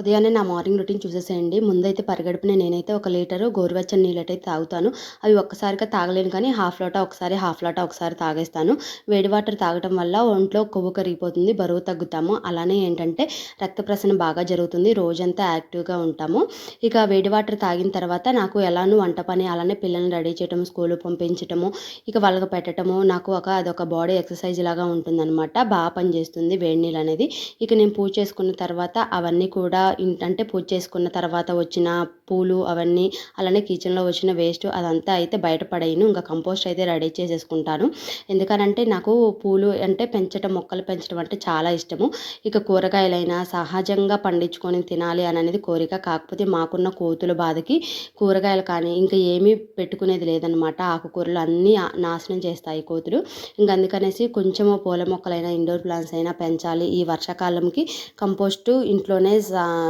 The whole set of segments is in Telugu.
ఉదయాన్నే నా మార్నింగ్ రొటీన్ చూసేసేయండి. ముందైతే పరిగడుపున నేనైతే ఒక లీటరు గోరువెచ్చని నీళ్ళటైతే తాగుతాను. అవి ఒక్కసారిగా తాగలేను కానీ హాఫ్ లోటా ఒకసారి హాఫ్ లోటా ఒకసారి తాగేస్తాను. వేడి వాటర్ తాగటం వల్ల ఒంట్లో కొవ్వు కరిగిపోతుంది బరువు తగ్గుతాము. అలానే ఏంటంటే రక్త ప్రసరణ బాగా జరుగుతుంది. రోజంతా యాక్టివ్గా ఉంటాము. ఇక వేడి వాటర్ తాగిన తర్వాత నాకు ఎలానూ వంట పని అలానే పిల్లల్ని రెడీ చేయటం స్కూల్ పంపించటము ఇక వాళ్ళకి పెట్టడము నాకు ఒక అదొక బాడీ ఎక్సర్సైజ్ లాగా ఉంటుందన్నమాట. బాగా పనిచేస్తుంది వేడి నీళ్ళు అనేది. ఇక నేను పూజ చేసుకున్న తర్వాత అవన్నీ కూడా అంటే పూజ చేసుకున్న తర్వాత వచ్చిన పూలు అవన్నీ అలానే కిచెన్లో వచ్చిన వేస్ట్ అదంతా అయితే బయటపడేయను ఇంకా కంపోస్ట్ అయితే రెడీ చేసేసుకుంటాను. ఎందుకనంటే నాకు పూలు అంటే పెంచడం మొక్కలు పెంచడం అంటే చాలా ఇష్టము. ఇక కూరగాయలైనా సహజంగా పండించుకొని తినాలి అని అనేది కోరిక. కాకపోతే మాకున్న కోతుల బాధకి కూరగాయలు కానీ ఇంకా ఏమీ పెట్టుకునేది లేదనమాట ఆకుకూరలు అన్నీ నాశనం చేస్తాయి కోతులు. ఇంక అందుకనేసి కొంచెము పూల మొక్కలైనా ఇండోర్ ప్లాంట్స్ అయినా పెంచాలి. ఈ వర్షాకాలంకి కంపోస్టు ఇంట్లోనే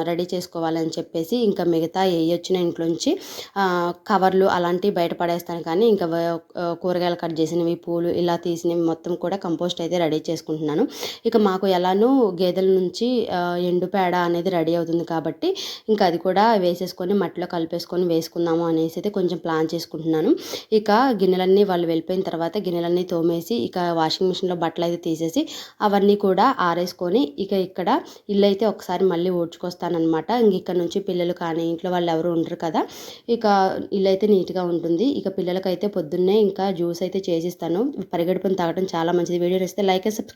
రెడీ చేసుకోవాలని చెప్పేసి ఇంకా మిగతా వేయొచ్చిన ఇంట్లోంచి కవర్లు అలాంటివి బయట పడేస్తాను. కానీ ఇంకా కూరగాయలు కట్ చేసినవి పూలు ఇలా తీసినవి మొత్తం కూడా కంపోస్ట్ అయితే రెడీ చేసుకుంటున్నాను. ఇక మాకు ఎలానూ గేదెల నుంచి ఎండు పేడ అనేది రెడీ అవుతుంది కాబట్టి ఇంకా అది కూడా వేసేసుకొని మట్టిలో కలిపేసుకొని వేసుకుందాము అనేసి అయితే కొంచెం ప్లాన్ చేసుకుంటున్నాను. ఇక గిన్నెలన్నీ వాళ్ళు వెళ్ళిపోయిన తర్వాత గిన్నెలన్నీ తోమేసి ఇక వాషింగ్ మిషన్లో బట్టలు అయితే తీసేసి అవన్నీ కూడా ఆరేసుకొని ఇక ఇక్కడ ఇల్లు అయితే ఒకసారి మళ్ళీ ఊడ్చుకొస్తానమాట ఇంక ఇక్కడ నుంచి పిల్లలు కానీ ఇంట్లో వాళ్ళు ఎవరు ఉండరు కదా. ఇక ఇల్లు అయితే నీట్గా ఉంటుంది. ఇక పిల్లలకైతే పొద్దున్నే ఇంకా జ్యూస్ అయితే చేసిస్తాను. పరిగెడుపుని తాగడం చాలా మంచిది. వీడియో ఇస్తే లైక్ అండ్ సబ్స్క్రైబ్